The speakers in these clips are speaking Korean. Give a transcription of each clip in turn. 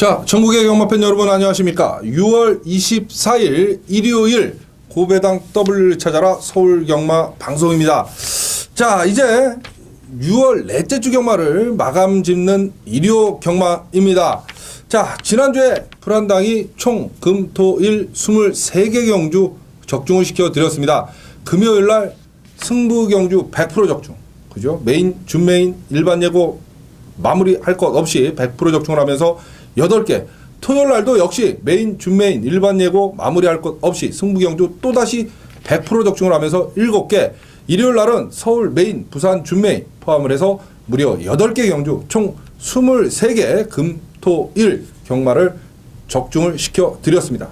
자, 전국의 경마팬 여러분 안녕하십니까? 6월 24일 일요일 고배당 W를 찾아라 서울 경마 방송입니다. 자, 이제 6월 넷째 주 경마를 마감 짓는 일요 경마입니다. 자, 지난주에 불안당이 총 금, 토, 일 23개 경주 적중을 시켜 드렸습니다. 금요일 날 승부 경주 100% 적중. 그죠? 메인, 준메인, 일반 예고 마무리 할 것 없이 100% 적중을 하면서 8개. 토요일 날도 역시 메인, 준메인, 일반 예고 마무리할 것 없이 승부 경주 또다시 100% 적중을 하면서 7개. 일요일 날은 서울 메인, 부산 준메인 포함을 해서 무려 8개 경주 총 23개 금, 토, 일 경마를 적중을 시켜 드렸습니다.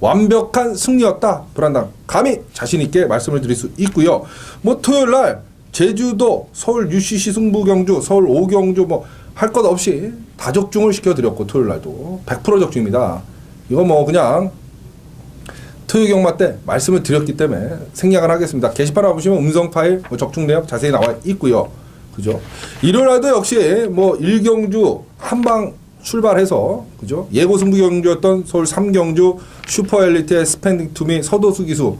완벽한 승리였다. 불안당. 감히 자신 있게 말씀을 드릴 수 있고요. 뭐 토요일 날 제주도, 서울 UCC 승부 경주, 서울 오경주 뭐 할 것 없이 다 적중을 시켜 드렸고 토요일 날도 100% 적중입니다. 이거 뭐 그냥 토요 경마 때 말씀을 드렸기 때문에 생략을 하겠습니다. 게시판 와보시면 음성 파일 뭐 적중 내역 자세히 나와 있고요. 그죠? 일요일 날도 역시 뭐 일경주 한방 출발해서 그죠? 예고 승부 경주였던 서울 삼경주 슈퍼 엘리트의 스펜딩 투미 서도수 기수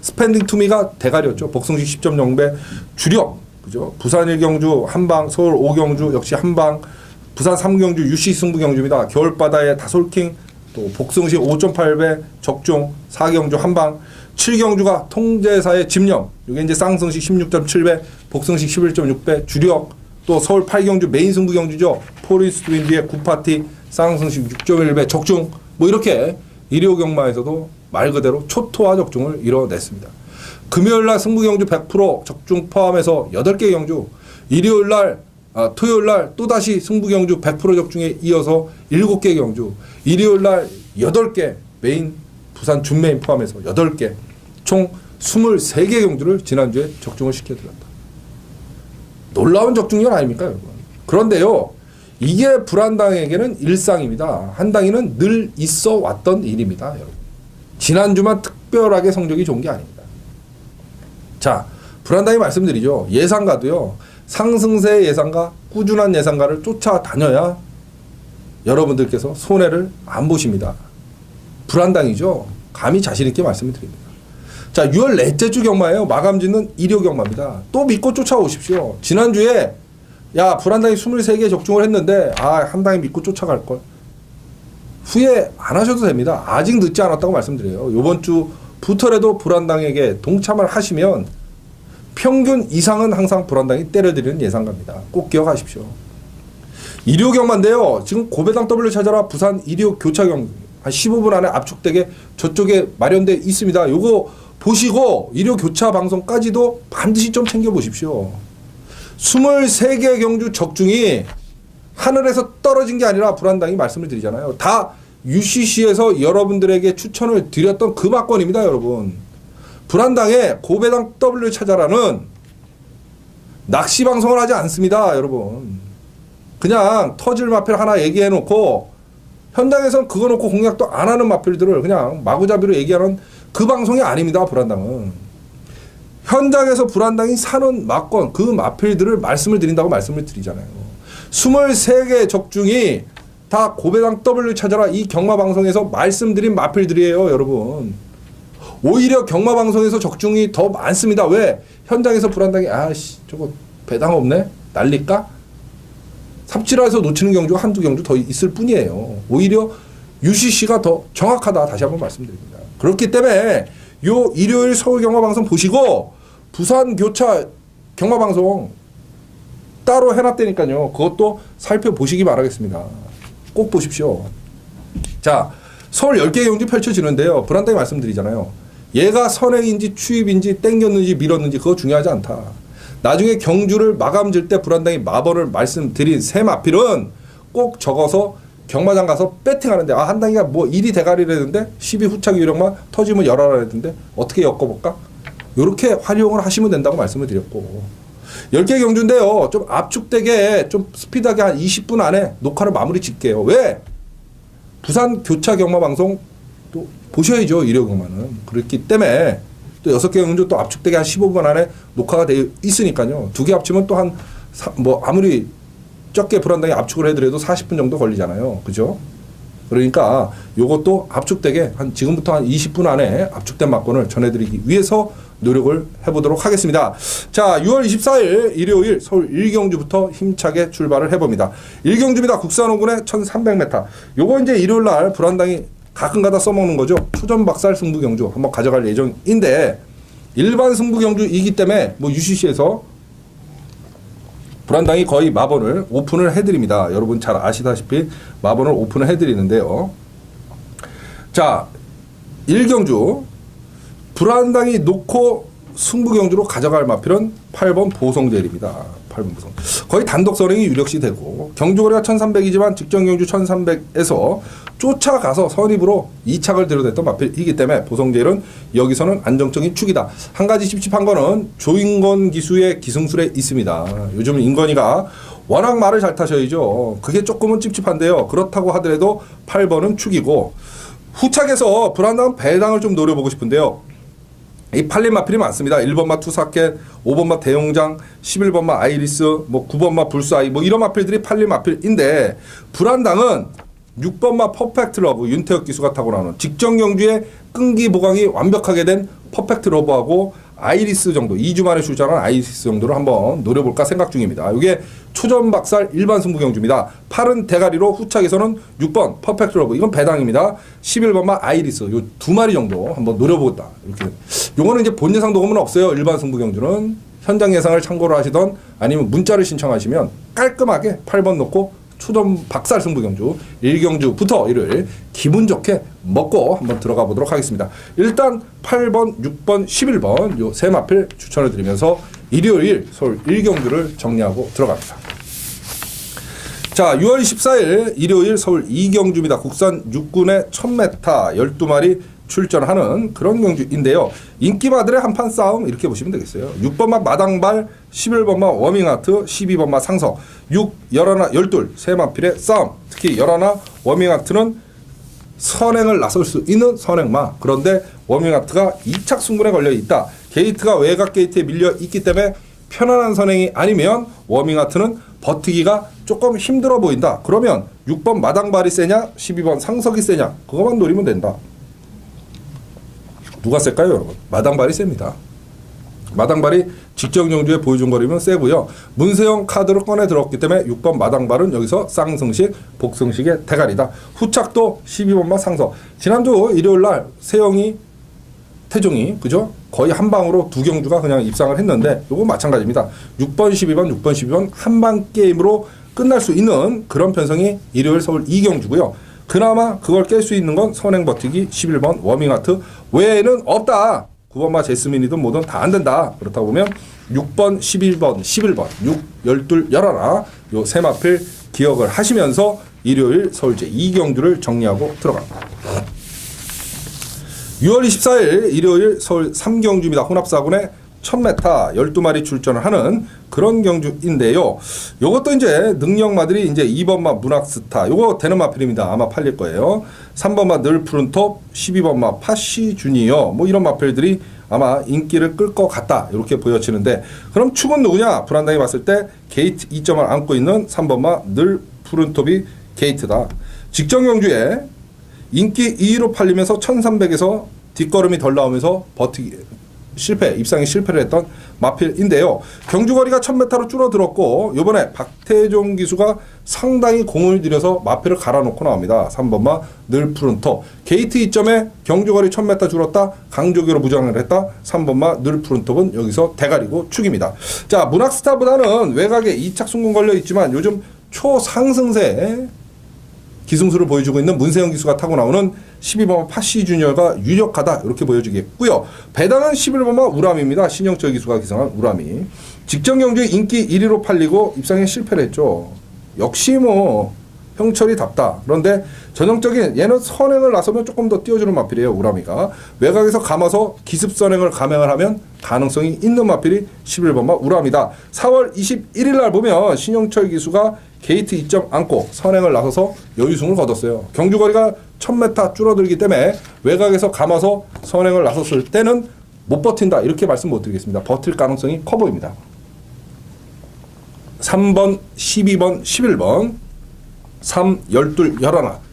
스펜딩 투미가 대가리였죠. 복승식 10.0배 주력 그죠? 부산 일경주 한방 서울 오경주 역시 한방 부산 삼경주 유시 승부 경주입니다. 겨울바다의 다솔킹 또 복승식 5.8배 적중 4경주 한방 7경주가 통제사의 집념 이게 이제 쌍승식 16.7배 복승식 11.6배 주력 또 서울 8경주 메인 승부 경주죠 포리스 윈디의 9파티 쌍승식 6.1배 적중 뭐 이렇게 일요 경마에서도 말 그대로 초토화 적중을 이뤄냈습니다. 금요일 날 승부 경주 100% 적중 포함해서 8개 경주 일요일 날 아, 토요일 날 또다시 승부 경주 100% 적중에 이어서 7개 경주 일요일 날 8개 메인 부산 준메인 포함해서 8개 총 23개 경주를 지난주에 적중을 시켜드렸다. 놀라운 적중률 아닙니까 여러분. 그런데요. 이게 불안당에게는 일상입니다. 한당이는 늘 있어 왔던 일입니다. 여러분. 지난주만 특별하게 성적이 좋은 게 아닙니다. 자, 불안당이 말씀드리죠. 예상가도요. 상승세 예상가, 꾸준한 예상가를 쫓아다녀야 여러분들께서 손해를 안 보십니다. 불안당이죠. 감히 자신 있게 말씀을 드립니다. 자, 6월 넷째 주 경마예요. 마감 짓는 일요 경마입니다. 또 믿고 쫓아오십시오. 지난주에 야, 불안당이 23개 적중을 했는데 아, 한 당이 믿고 쫓아갈 걸. 후회 안 하셔도 됩니다. 아직 늦지 않았다고 말씀드려요. 요번 주 부터라도 불안당에게 동참을 하시면 평균 이상은 항상 불안당이 때려드리는 예상가입니다. 꼭 기억하십시오. 일요 경마인데요. 지금 고배당 W 찾아라 부산 일요 교차경 한 15분 안에 압축되게 저쪽에 마련돼 있습니다. 요거 보시고 일요 교차 방송까지도 반드시 좀 챙겨 보십시오. 23개 경주 적중이 하늘에서 떨어진 게 아니라 불안당이 말씀을 드리잖아요. 다 UCC에서 여러분들에게 추천을 드렸던 그 막건입니다, 여러분. 불안당의 고배당 W 찾아라는 낚시 방송을 하지 않습니다, 여러분. 그냥 터질 마필 하나 얘기해 놓고 현장에서는 그거 놓고 공약도 안 하는 마필들을 그냥 마구잡이로 얘기하는 그 방송이 아닙니다, 불안당은. 현장에서 불안당이 사는 막건, 그 마필들을 말씀을 드린다고 말씀을 드리잖아요. 23개 적중이 다 고배당 W 찾아라 이 경마 방송에서 말씀드린 마필들이에요, 여러분. 오히려 경마 방송에서 적중이 더 많습니다. 왜? 현장에서 불안당이 아씨 저거 배당 없네 날릴까? 삽질해서 놓치는 경주가 한두 경주 더 있을 뿐이에요. 오히려 UCC가 더 정확하다 다시 한번 말씀드립니다. 그렇기 때문에 요 일요일 서울 경마 방송 보시고 부산 교차 경마 방송 따로 해놨다니까요. 그것도 살펴보시기 바라겠습니다. 꼭 보십시오. 자, 서울 10개 경주 펼쳐지는데요. 불안당히 말씀드리잖아요. 얘가 선행인지 추입인지 땡겼는지 밀었는지 그거 중요하지 않다. 나중에 경주를 마감 질 때 불안당히 마벌을 말씀드린 새 마필은 꼭 적어서 경마장 가서 배팅하는데 아 한당이가 뭐 일이 대가리라는데 12 후차기 유령만 터지면 열어라 했는데 어떻게 엮어볼까? 이렇게 활용을 하시면 된다고 말씀을 드렸고 10개 경주인데요. 좀 압축되게 좀 스피드하게 한 20분 안에 녹화를 마무리 짓게요. 왜? 부산 교차 경마 방송 또 보셔야죠. 일요 경마는. 그렇기 때문에 또 여섯 개 경주 또 압축되게 한 15분 안에 녹화가 되어 있으니까요. 두 개 합치면 또 한 뭐 아무리 적게 불안당이 압축을 해더라도 40분 정도 걸리잖아요. 그죠? 그러니까 요것도 압축되게 한 지금부터 한 20분 안에 압축된 막건을 전해드리기 위해서 노력을 해보도록 하겠습니다. 자, 6월 24일 일요일 서울 일경주부터 힘차게 출발을 해봅니다. 일경주입니다. 국산호군의 1300m. 요거 이제 일요일 날 불안당이 가끔가다 써먹는 거죠. 초전 박살 승부 경주 한번 가져갈 예정인데 일반 승부 경주이기 때문에 뭐 UCC에서 불안당이 거의 마번을 오픈을 해드립니다. 여러분 잘 아시다시피 마번을 오픈을 해드리는데요. 자, 일경주 불안당이 놓고 승부경주로 가져갈 마필은 8번 보성제일입니다. 8번 보성. 거의 단독 선행이 유력시 되고 경주거리가 1300이지만 직전 경주 1300에서 쫓아가서 선입으로 2착을 들여댔던 마필이기 때문에 보성제일은 여기서는 안정적인 축이다. 한 가지 찝찝한 거는 조인건 기수의 기승술에 있습니다. 요즘 인건이가 워낙 말을 잘 타셔야죠. 그게 조금은 찝찝한데요. 그렇다고 하더라도 8번은 축이고 후착에서 불안당 배당을 좀 노려보고 싶은데요. 이 팔린 마필이 많습니다. 1번마 투사켓, 5번마 대용장, 11번마 아이리스, 뭐 9번마 불사이 뭐 이런 마필들이 팔린 마필인데 불안당은 6번마 퍼펙트 러브 윤태혁 기수가 타고 나오는 직전 경주에 끈기 보강이 완벽하게 된 퍼펙트 러브하고 아이리스 정도 2주 만에 출전한 아이리스 정도를 한번 노려볼까 생각 중입니다. 이게 초전 박살 일반 승부 경주입니다. 팔은 대가리로 후착에서는 6번 퍼펙트 러브 이건 배당입니다. 11번마 아이리스 요 두 마리 정도 한번 노려보겠다. 이렇게 요거는 이제 본 예상 녹음은 없어요. 일반 승부 경주는 현장 예상을 참고로 하시던 아니면 문자를 신청하시면 깔끔하게 8번 놓고 초점 박살 승부 경주 1경주부터 일요일 기분 좋게 먹고 한번 들어가 보도록 하겠습니다. 일단 8번, 6번, 11번 요세 마필 추천을 드리면서 일요일 서울 1경주를 정리하고 들어갑니다. 자, 6월 24일 일요일 서울 이경주입니다. 국산 육군의 1000m 12마리 출전하는 그런 경주인데요. 인기마들의 한판 싸움 이렇게 보시면 되겠어요. 6번마 마당발, 11번마 워밍하트, 12번마 상석, 6, 열하나, 열둘, 세마필의 싸움. 특히 열하나 워밍하트는 선행을 나설 수 있는 선행마. 그런데 워밍하트가 2착 승분에 걸려 있다. 게이트가 외곽 게이트에 밀려 있기 때문에 편안한 선행이 아니면 워밍하트는 버티기가 조금 힘들어 보인다. 그러면 6번 마당발이 세냐, 12번 상석이 세냐, 그것만 노리면 된다. 누가 셀까요, 여러분? 마당발이 셉니다. 마당발이 직전 경주에 보여준 거리면 세고요. 문세영 카드를 꺼내 들었기 때문에 6번 마당발은 여기서 쌍승식, 복승식의 대가리다. 후착도 12번마 상석. 지난주 일요일 날 세영이 태종이 그죠? 거의 한 방으로 두 경주가 그냥 입상을 했는데 요거 마찬가지입니다. 6번, 12번, 6번, 12번 한 방 게임으로 끝날 수 있는 그런 편성이 일요일 서울 이경주고요. 그나마 그걸 깰 수 있는 건 선행 버티기 11번 워밍하트 외에는 없다. 9번마 제스민이든 뭐든 다 안 된다. 그렇다 보면 6번, 11번, 11번, 6, 12, 11, 요세 마필 기억을 하시면서 일요일 서울제 이경주를 정리하고 들어갑니다. 6월 24일 일요일 서울 3경주입니다. 혼합사군의 1000m 12마리 출전을 하는 그런 경주인데요. 요것도 이제 능력마들이 이제 2번마 문학스타 요거 되는 마 필입니다. 아마 팔릴 거예요. 3번마 늘 푸른 톱, 12번마 파시 주니어 뭐 이런 마필들이 아마 인기를 끌 것 같다 이렇게 보여지는데 그럼 축은 누구냐? 불안당이 봤을 때 게이트 2점을 안고 있는 3번마 늘 푸른 톱이 게이트다. 직전 경주에 인기 2위로 팔리면서 1300에서 뒷걸음이 덜 나오면서 버티기 실패 입상에 실패를 했던 마필인데요. 경주거리가 1000m로 줄어들었고 이번에 박태종 기수가 상당히 공을 들여서 마필을 갈아놓고 나옵니다. 3번마 늘 푸른 톱 게이트 2점에 경주거리 1000m 줄었다 강조기로 무장을 했다 3번마 늘 푸른 톱은 여기서 대가리고 축입니다. 자 문학스타보다는 외곽에 2착 순공 걸려 있지만 요즘 초상승세 기승수를 보여주고 있는 문세영 기수가 타고 나오는 12번마 파시 주니어가 유력하다 이렇게 보여지겠고요. 배당은 11번마 우람입니다. 신영철 기수가 기성한 우람이 직전 경주에 인기 1위로 팔리고 입상에 실패를 했죠. 역시 뭐 형철이 답다. 그런데 전형적인 얘는 선행을 나서면 조금 더 띄워주는 마필이에요. 우람이가 외곽에서 감아서 기습 선행을 감행을 하면 가능성이 있는 마필이 11번마 우람이다. 4월 21일 날 보면 신영철 기수가 게이트 2점 안고 선행을 나서서 여유승을 거뒀어요. 경주거리가 1000m 줄어들기 때문에 외곽에서 감아서 선행을 나섰을 때는 못 버틴다. 이렇게 말씀 못 드리겠습니다. 버틸 가능성이 커 보입니다. 3번, 12번, 11번, 3, 12, 11.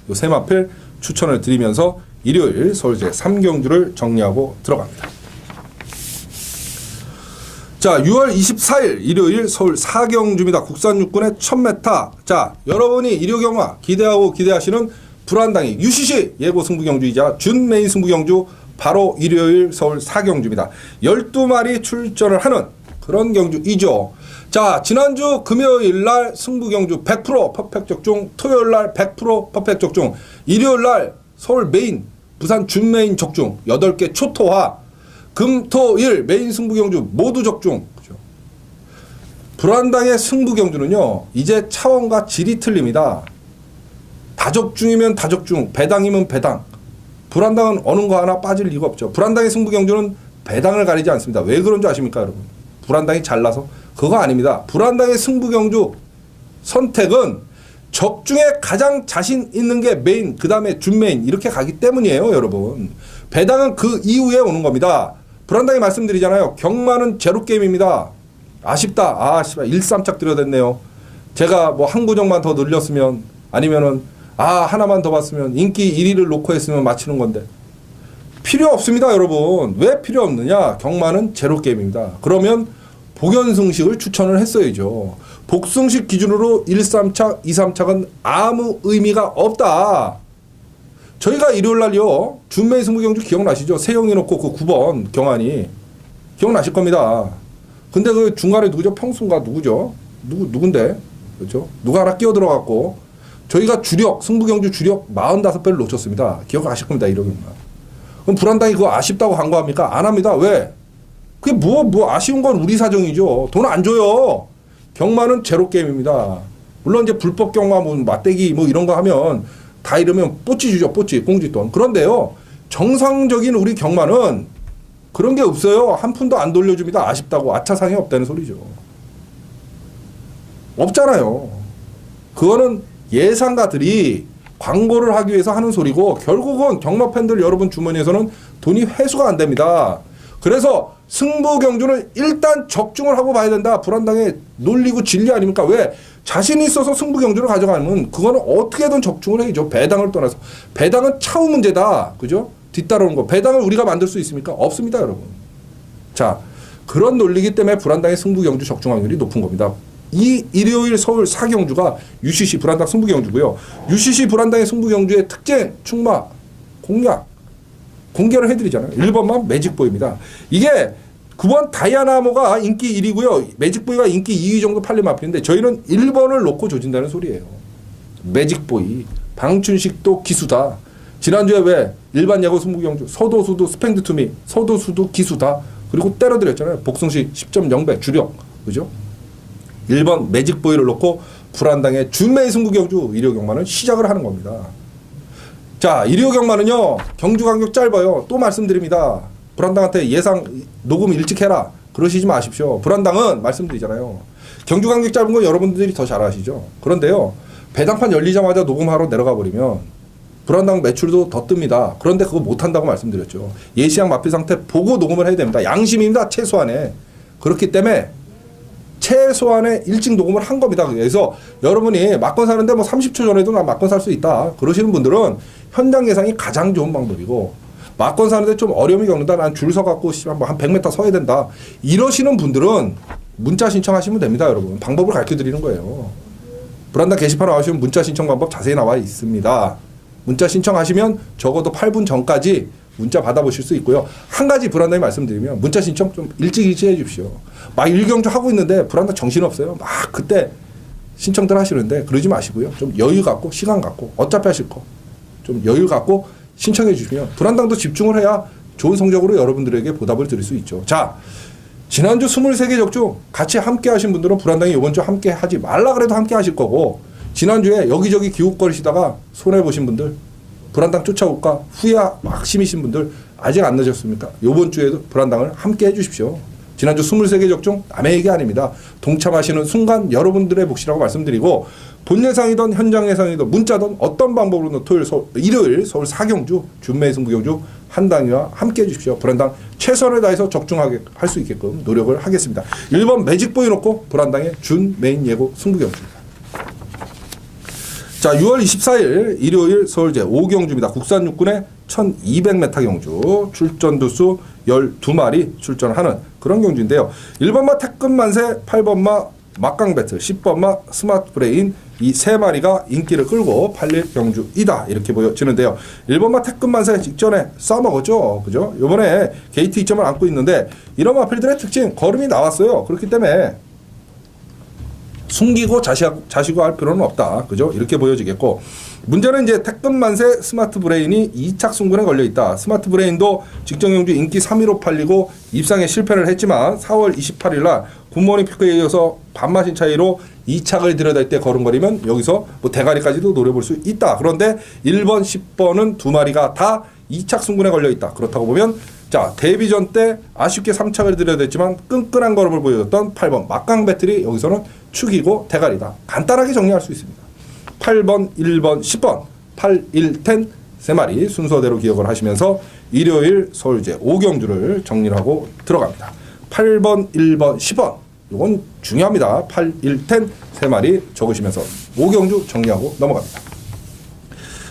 요세 마필 추천을 드리면서 일요일 서울제 3경주를 정리하고 들어갑니다. 자, 6월 24일 일요일 서울 사경주입니다. 국산 육군의 첫 메타. 자, 여러분이 일요 경마 기대하고 기대하시는 불안당이 UCC 예고 승부 경주이자 준 메인 승부 경주 바로 일요일 서울 사경주입니다. 12마리 출전을 하는 그런 경주이죠. 자, 지난주 금요일 날 승부 경주 100% 퍼펙트 적중, 토요일 날 100% 퍼펙트 적중, 일요일 날 서울 메인, 부산 준 메인 적중, 8개 초토화, 금, 토, 일 메인 승부 경주 모두 적중. 그죠? 불안당의 승부 경주는요, 이제 차원과 질이 틀립니다. 다적중이면 다적중, 배당이면 배당. 불안당은 어느 거 하나 빠질 리가 없죠. 불안당의 승부 경주는 배당을 가리지 않습니다. 왜 그런 줄 아십니까, 여러분? 불안당이 잘나서 그거 아닙니다. 불안당의 승부 경주 선택은 적 중에 가장 자신 있는 게 메인, 그 다음에 준메인 이렇게 가기 때문이에요, 여러분. 배당은 그 이후에 오는 겁니다. 불안당이 말씀드리잖아요. 경마는 제로 게임입니다. 아쉽다. 아, 씨발 1, 3착 들여댔네요. 제가 뭐 한 구정만 더 늘렸으면 아니면은 아, 하나만 더 봤으면 인기 1위를 놓고 했으면 맞히는 건데. 필요 없습니다, 여러분. 왜 필요 없느냐? 경마는 제로 게임입니다. 그러면 복연승식을 추천을 했어야죠. 복승식 기준으로 1, 3착, 2, 3착은 아무 의미가 없다. 저희가 일요일 날요, 준매 승부 경주 기억나시죠? 세영이 놓고 그 9번 경환이. 기억나실 겁니다. 근데 그 중간에 누구죠? 평순가 누구죠? 누구, 누군데? 그렇죠? 누가 하나 끼어 들어갔고, 저희가 주력, 승부 경주 주력 45배를 놓쳤습니다. 기억하실 겁니다, 이러면. 그럼 불안당이 그거 아쉽다고 광고합니까? 안 합니다. 왜? 그게 뭐, 뭐 아쉬운 건 우리 사정이죠. 돈 안 줘요. 경마는 제로 게임입니다. 물론 이제 불법 경마, 뭐, 맞대기 뭐 이런 거 하면 다 이러면 뽀찌 주죠. 뽀찌, 공지돈. 그런데요. 정상적인 우리 경마는 그런 게 없어요. 한 푼도 안 돌려줍니다. 아쉽다고. 아차상이 없다는 소리죠. 없잖아요. 그거는 예상가들이 광고를 하기 위해서 하는 소리고 결국은 경마 팬들 여러분 주머니에서는 돈이 회수가 안 됩니다. 그래서 승부 경주는 일단 적중을 하고 봐야 된다. 불안당에 놀리고 진리 아닙니까? 왜? 자신이 있어서 승부 경주를 가져가면 그거는 어떻게든 적중을 해야죠. 배당을 떠나서. 배당은 차후 문제다. 그죠? 뒤따르는 거. 배당을 우리가 만들 수 있습니까? 없습니다, 여러분. 자, 그런 논리기 때문에 불안당의 승부 경주 적중 확률이 높은 겁니다. 이 일요일 서울 사경주가 UCC 불안당 승부 경주고요. UCC 불안당의 승부 경주의 특징, 충마, 공략, 공개를 해드리잖아요. 1번만 매직보입니다. 이게 9번 다이아나모가 인기 1위고요. 매직보이가 인기 2위 정도 팔린 마필인데 저희는 1번을 놓고 조진다는 소리예요. 매직보이. 방춘식도 기수다. 지난주에 왜 일반 야구 승부경주 서도수도 스팽드 투미 서도수도 기수다. 그리고 때려드렸잖아요. 복승식 10.0배 주력. 그죠? 1번 매직보이를 놓고 불안당의 준매의 승부 경주 일요 경마는 시작을 하는 겁니다. 자, 일요 경마는요, 경주 간격 짧아요. 또 말씀드립니다. 불안당한테 예상 녹음 일찍 해라. 그러시지 마십시오. 불안당은 말씀드리잖아요. 경주 간격 짧은 건 여러분들이 더 잘 아시죠. 그런데요, 배당판 열리자마자 녹음하러 내려가 버리면 불안당 매출도 더 뜹니다. 그런데 그거 못한다고 말씀드렸죠. 예시양 마피 상태 보고 녹음을 해야 됩니다. 양심입니다. 최소한에. 그렇기 때문에 최소한의 일찍 녹음을 한 겁니다. 그래서 여러분이 막건 사는데 뭐 30초 전에도 나 막건 살 수 있다. 그러시는 분들은 현장 예상이 가장 좋은 방법이고 막건 사는데 좀 어려움이 겪는다. 난 줄 서갖고 뭐한 100m 서야 된다. 이러시는 분들은 문자 신청하시면 됩니다, 여러분. 방법을 가르쳐 드리는 거예요. 브란다 게시판 나오시면 문자 신청 방법 자세히 나와 있습니다. 문자 신청하시면 적어도 8분 전까지 문자 받아보실 수 있고요. 한 가지 불안당히 말씀드리면 문자 신청 좀 일찍 일찍 해주십시오. 막 일경주 하고 있는데 불안당 정신없어요. 막 그때 신청들 하시는데 그러지 마시고요. 좀 여유 갖고 시간 갖고 어차피 하실 거 좀 여유 갖고 신청해 주시면 불안당도 집중을 해야 좋은 성적으로 여러분들에게 보답을 드릴 수 있죠. 자, 지난주 23개 적중 같이 함께 하신 분들은 불안당이 이번 주 함께 하지 말라 그래도 함께 하실 거고 지난주에 여기저기 기웃거리시다가 손해 보신 분들 불안당 쫓아올까 후회 막심이신 분들 아직 안 늦었습니까? 이번 주에도 불안당을 함께 해 주십시오. 지난주 23개 적중 남의 얘기 아닙니다. 동참하시는 순간 여러분들의 몫이라고 말씀드리고 본 예상이든 현장 예상이든 문자든 어떤 방법으로든 토요일, 서 일요일 서울 사경주 준매 승부경주 한 당이와 함께 해주십시오. 불안당 최선을 다해서 적중하게 할 수 있게끔 노력을 하겠습니다. 1번 매직 보이 놓고 불안당의 준 메인 예고 승부경주입니다. 자, 6월 24일 일요일 서울제 5경주입니다. 국산 육군의 1200m 경주 출전 두수 12마리 출전하는 그런 경주인데요. 1번마 태권만세, 8번마 막강 배틀, 10번마 스마트 브레인 이 세 마리가 인기를 끌고 팔릴 경주이다. 이렇게 보여지는데요. 1번마 태권만세 직전에 싸먹었죠. 그죠? 요번에 게이트 2점을 안고 있는데 이런 마필들의 특징 걸음이 나왔어요. 그렇기 때문에 숨기고 자시고 할 필요는 없다. 그죠? 이렇게 보여지겠고. 문제는 이제 태권만세 스마트 브레인이 2착 승군에 걸려 있다. 스마트 브레인도 직전 경주 인기 3위로 팔리고 입상에 실패를 했지만 4월 28일 날 굿모닝 피크에 이어서 반마신 차이로 2착을 들여댈 때 걸음거리면 여기서 뭐 대가리까지도 노려볼 수 있다. 그런데 1번, 10번은 두 마리가 다 2착 승군에 걸려 있다. 그렇다고 보면 자, 데뷔전 때 아쉽게 3착을 들여댔지만 끈끈한 걸음을 보여줬던 8번 막강 배틀이 여기서는 축이고 대가리다. 간단하게 정리할 수 있습니다. 8번, 1번, 10번, 8, 1, 10, 세 마리 순서대로 기억을 하시면서 일요일 서울제 5경주를 정리하고 들어갑니다. 8번, 1번, 10번. 이건 중요합니다. 8, 1, 10, 세 마리 적으시면서 5경주 정리하고 넘어갑니다.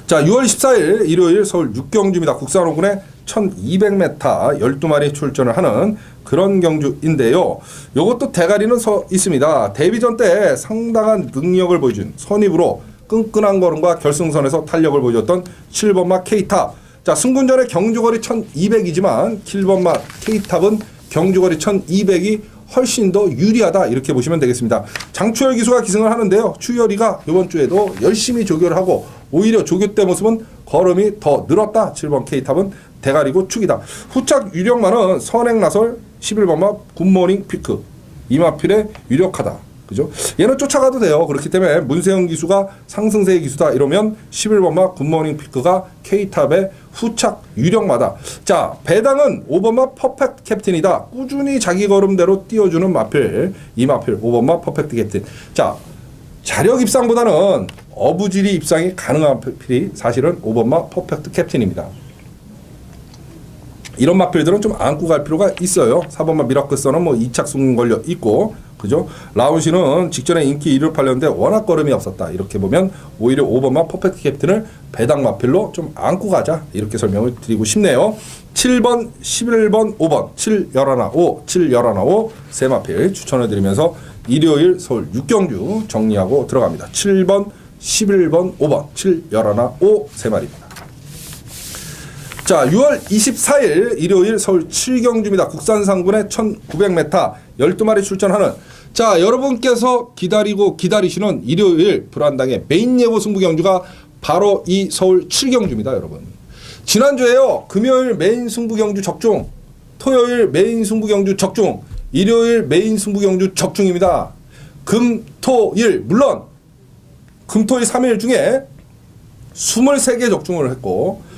자, 6월 14일 일요일 서울 6경주입니다. 국산호군의 1200m 12마리 출전을 하는 그런 경주인데요. 요것도 대가리는 서 있습니다. 데뷔전 때 상당한 능력을 보여준 선입으로 끈끈한 걸음과 결승선에서 탄력을 보여줬던 7번마 K탑. 자, 승군전의 경주거리 1200이지만 7번마 K탑은 경주거리 1200이 훨씬 더 유리하다 이렇게 보시면 되겠습니다. 장추열 기수가 기승을 하는데요. 추열이가 이번 주에도 열심히 조교를 하고 오히려 조교 때 모습은 걸음이 더 늘었다. 7번 K탑은 대가리고 축이다. 후착 유력만은 선행나설 11번마 굿모닝 피크 이마필에 유력하다. 그죠? 얘는 쫓아가도 돼요. 그렇기 때문에 문세영 기수가 상승세의 기수다 이러면 11번마 굿모닝 피크가 K탑의 후착 유력마다. 자, 배당은 5번마 퍼펙트 캡틴이다. 꾸준히 자기 걸음대로 띄워주는 마필. 이 마필 5번마 퍼펙트 캡틴. 자, 자력 입상보다는 어부지리 입상이 가능한 필이 사실은 5번마 퍼펙트 캡틴입니다. 이런 마필들은 좀 안고 갈 필요가 있어요. 4번마 미라클서는 뭐 2착 승 걸려 있고 그죠? 라운시는 직전에 인기 1위를 팔렸는데 워낙 걸음이 없었다. 이렇게 보면 오히려 5번마 퍼펙트 캡틴을 배당 마필로 좀 안고 가자. 이렇게 설명을 드리고 싶네요. 7번, 11번, 5번, 7, 11, 5, 7, 11, 5, 세 마필 추천을 드리면서 일요일 서울 6경주 정리하고 들어갑니다. 7번, 11번, 5번, 7, 11, 5, 세 마리입니다. 자, 6월 24일 일요일 서울 7경주입니다. 국산 상군의 1900m 12마리 출전하는 자, 여러분께서 기다리고 기다리시는 일요일 불안당의 메인 예고 승부 경주가 바로 이 서울 7경주입니다, 여러분. 지난주에요. 금요일 메인 승부 경주 적중, 토요일 메인 승부 경주 적중, 일요일 메인 승부 경주 적중입니다. 금, 토, 일 물론 금 토 일 3일 중에 23개 적중을 했고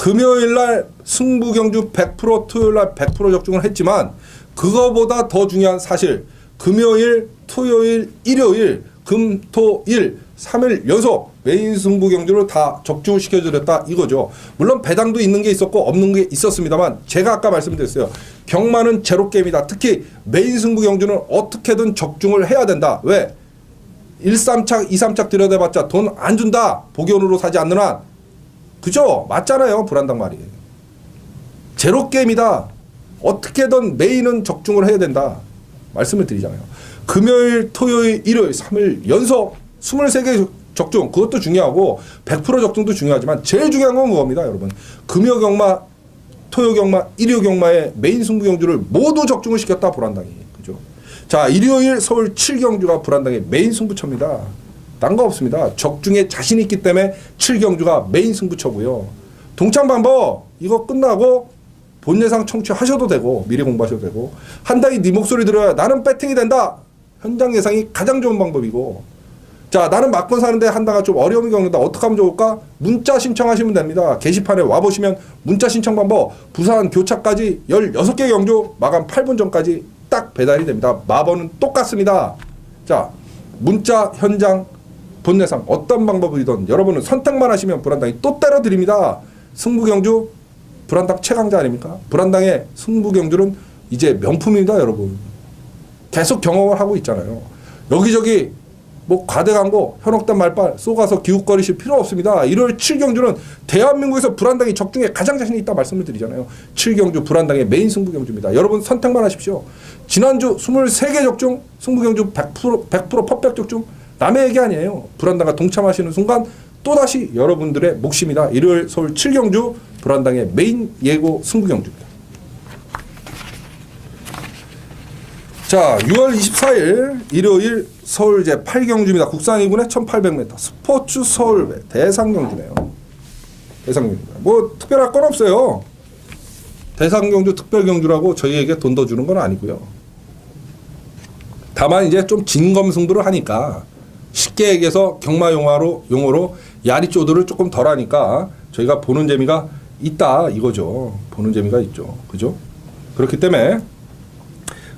금요일 날 승부 경주 100% 토요일 날 100% 적중을 했지만 그거보다 더 중요한 사실 금요일, 토요일, 일요일, 금, 토, 일 3일 연속 메인 승부 경주를 다 적중을 시켜 드렸다 이거죠. 물론 배당도 있는 게 있었고 없는 게 있었습니다만 제가 아까 말씀드렸어요. 경마는 제로 게임이다. 특히 메인 승부 경주는 어떻게든 적중을 해야 된다. 왜? 1, 3착, 2, 3착 들여다봤자 돈 안 준다. 복연으로 사지 않는 한. 그죠? 맞잖아요. 불안당 말이. 제로 게임이다. 어떻게든 메인은 적중을 해야 된다. 말씀을 드리잖아요. 금요일, 토요일, 일요일, 3일 연속 23개 적중. 그것도 중요하고 100% 적중도 중요하지만 제일 중요한 건 그겁니다, 여러분. 금요 경마, 토요 경마, 일요 경마의 메인 승부 경주를 모두 적중을 시켰다, 불안당이. 그죠? 자, 일요일 서울 7경주가 불안당의 메인 승부처입니다. 딴 거 없습니다. 적중에 자신 있기 때문에 7경주가 메인 승부처고요. 동창 방법 이거 끝나고 본 예상 청취하셔도 되고 미리 공부하셔도 되고 한 달이 네 목소리 들어야 나는 배팅이 된다. 현장 예상이 가장 좋은 방법이고 자 나는 막권 사는데 한다가 좀 어려움이 겪는다 어떻게 하면 좋을까 문자 신청하시면 됩니다 게시판에 와보시면 문자 신청 방법 부산 교차까지 16개 경주 마감 8분 전까지 딱 배달이 됩니다 마번은 똑같습니다 자 문자 현장 본내상 어떤 방법이든 여러분은 선택만 하시면 불안당이 또 때려 드립니다 승부 경주 불안당 최강자 아닙니까? 불안당의 승부 경주는 이제 명품입니다, 여러분. 계속 경험을 하고 있잖아요. 여기저기 뭐 과대 광고, 현혹된 말빨 쏘가서 기웃거리실 필요 없습니다. 1월 7경주는 대한민국에서 불안당이 적중에 가장 자신이 있다 말씀을 드리잖아요. 7경주 불안당의 메인 승부 경주입니다. 여러분 선택만 하십시오. 지난주 23개 적중, 승부 경주 100% 100% 퍼펙 적중 남의 얘기 아니에요. 불안당과 동참하시는 순간 또다시 여러분들의 몫입니다. 일요일 서울 7경주 불안당의 메인 예고 승부 경주입니다. 자, 6월 24일 일요일 서울 제 8경주입니다. 국산 2군의 1800m 스포츠 서울배 대상경주네요. 대상경주입니다. 뭐 특별할 건 없어요. 대상경주 특별경주라고 저희에게 돈 더 주는 건 아니고요. 다만 이제 좀 진검승부를 하니까 쉽게 얘기해서 경마 용어로 용어로 야리 쪼들을 조금 덜 하니까 저희가 보는 재미가 있다 이거죠. 보는 재미가 있죠. 그죠? 그렇기 때문에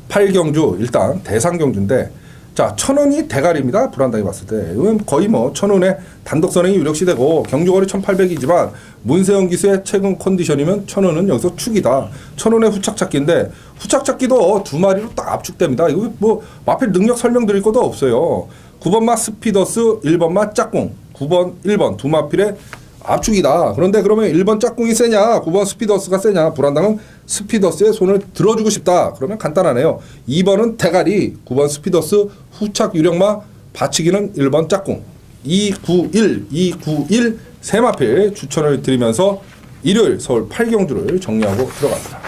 8경주 일단 대상경주인데 자 천원이 대가리입니다 불안당히 봤을 때 이건 거의 뭐 천원의 단독 선행이 유력시되고 경주거리 1800이지만 문세영 기수의 최근 컨디션이면 천원은 여기서 축이다 천원의 후착착기인데 후착착기도 두 마리로 딱 압축됩니다 이거 뭐 마필 능력 설명드릴 것도 없어요 9번 마 스피더스 1번 마 짝꿍 9번 1번 두 마필의 압축이다. 그런데 그러면 1번 짝꿍이 세냐, 9번 스피더스가 세냐, 불안당은 스피더스의 손을 들어주고 싶다. 그러면 간단하네요. 2번은 대가리, 9번 스피더스, 후착 유령마, 받치기는 1번 짝꿍. 291, 291 세마필 추천을 드리면서 일요일 서울 8경주를 정리하고 들어갑니다.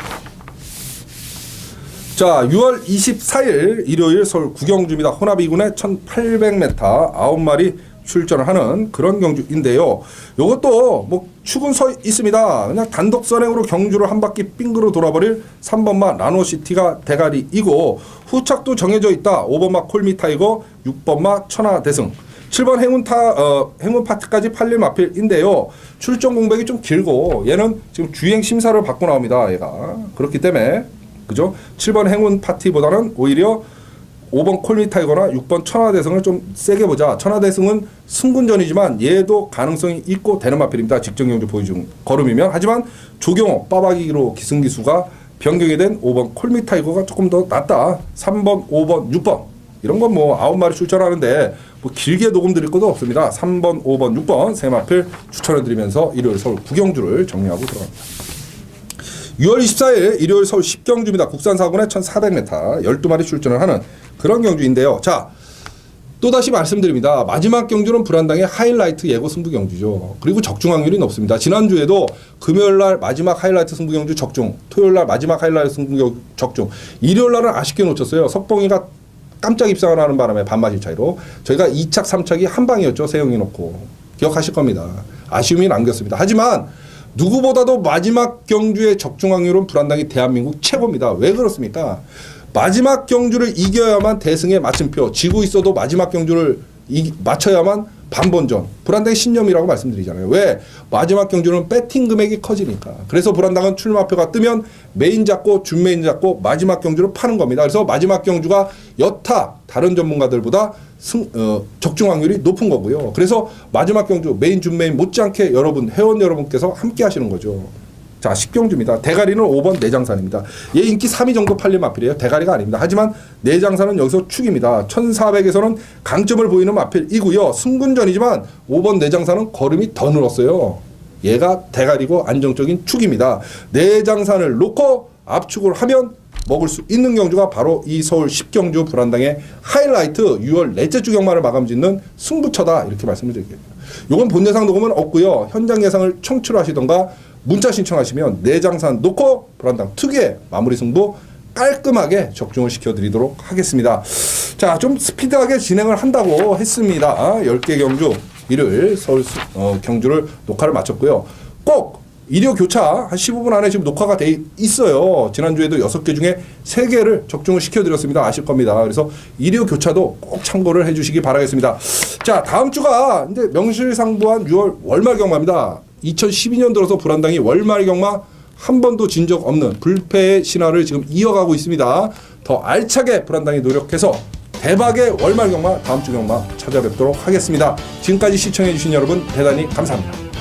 자, 6월 24일 일요일 서울 구경주입니다. 호나비 군의 1800m 9마리 출전을 하는 그런 경주인데요. 요것도 뭐 축은 서 있습니다. 그냥 단독 선행으로 경주를 한 바퀴 빙그로 돌아버릴 3번마 나노시티가 대가리이고 후착도 정해져 있다. 5번마 콜미타이거, 6번마 천하대승. 7번 행운타 어, 행운 파트까지 팔릴 마필인데요. 출전 공백이 좀 길고 얘는 지금 주행 심사를 받고 나옵니다. 얘가 그렇기 때문에 그죠? 7번 행운 파티보다는 오히려 5번 콜미타이거나 6번 천하대승을 좀 세게 보자. 천하대승은 승군전이지만 얘도 가능성이 있고 되는 마필입니다. 직전 경주 보여준 걸음이면 하지만 조경호 빠박이로 기승기수가 변경이 된 5번 콜미타이거가 조금 더 낫다. 3번, 5번, 6번 이런 건 뭐 아홉 마리 출전하는데 뭐 길게 녹음 드릴 것도 없습니다. 3번, 5번, 6번 세 마필 추천해 드리면서 일요일 서울 구경주를 정리하고 들어갑니다. 6월 24일 일요일 서울 10경주입니다. 국산 사군에 1400m 12마리 출전을 하는 그런 경주인데요. 자, 또다시 말씀드립니다. 마지막 경주는 불안당의 하이라이트 예고 승부 경주죠. 그리고 적중 확률이 높습니다. 지난주에도 금요일 날 마지막 하이라이트 승부 경주 적중, 토요일 날 마지막 하이라이트 승부 경주 적중, 일요일 날은 아쉽게 놓쳤어요. 석봉이가 깜짝 입상을 하는 바람에 반마실 차이로 저희가 2착, 3착이 한 방이었죠. 세영이 놓고. 기억하실 겁니다. 아쉬움이 남겼습니다. 하지만 누구보다도 마지막 경주의 적중 확률은 불안당이 대한민국 최고입니다. 왜 그렇습니까? 마지막 경주를 이겨야만 대승의 마침표. 지고 있어도 마지막 경주를 이, 맞춰야만 반번전. 불안당의 신념이라고 말씀드리잖아요. 왜? 마지막 경주는 배팅 금액이 커지니까. 그래서 불안당은 출마표가 뜨면 메인 잡고 준메인 잡고 마지막 경주를 파는 겁니다. 그래서 마지막 경주가 여타 다른 전문가들보다 승, 어, 적중 확률이 높은 거고요. 그래서 마지막 경주 메인 준메인 못지않게 여러분 회원 여러분께서 함께 하시는 거죠. 자, 10경주입니다. 대가리는 5번 내장산입니다. 얘 인기 3위 정도 팔린 마필이에요. 대가리가 아닙니다. 하지만 내장산은 여기서 축입니다. 1400에서는 강점을 보이는 마필이고요. 승군전이지만 5번 내장산은 걸음이 더 늘었어요. 얘가 대가리고 안정적인 축입니다. 내장산을 놓고 압축을 하면 먹을 수 있는 경주가 바로 이 서울 10경주 불안당의 하이라이트 6월 넷째 주 경마를 마감 짓는 승부처다 이렇게 말씀을 드리겠습니다. 요건 본 예상 녹음은 없고요. 현장 예상을 청취하시던가 문자 신청하시면 내장산 놓고 불안당 특유의 마무리 승부 깔끔하게 적중을 시켜드리도록 하겠습니다. 자, 좀 스피드하게 진행을 한다고 했습니다. 10개 경주, 일요일 서울 어, 경주를 녹화를 마쳤고요. 꼭 일요 교차 한 15분 안에 지금 녹화가 돼 있어요. 지난주에도 6개 중에 3개를 적중을 시켜드렸습니다. 아실 겁니다. 그래서 일요 교차도 꼭 참고를 해주시기 바라겠습니다. 자, 다음 주가 이제 명실상부한 6월 월말 경마입니다. 2012년 들어서 불안당이 월말 경마 한 번도 진 적 없는 불패의 신화를 지금 이어가고 있습니다. 더 알차게 불안당이 노력해서 대박의 월말 경마 다음 주 경마 찾아뵙도록 하겠습니다. 지금까지 시청해주신 여러분 대단히 감사합니다.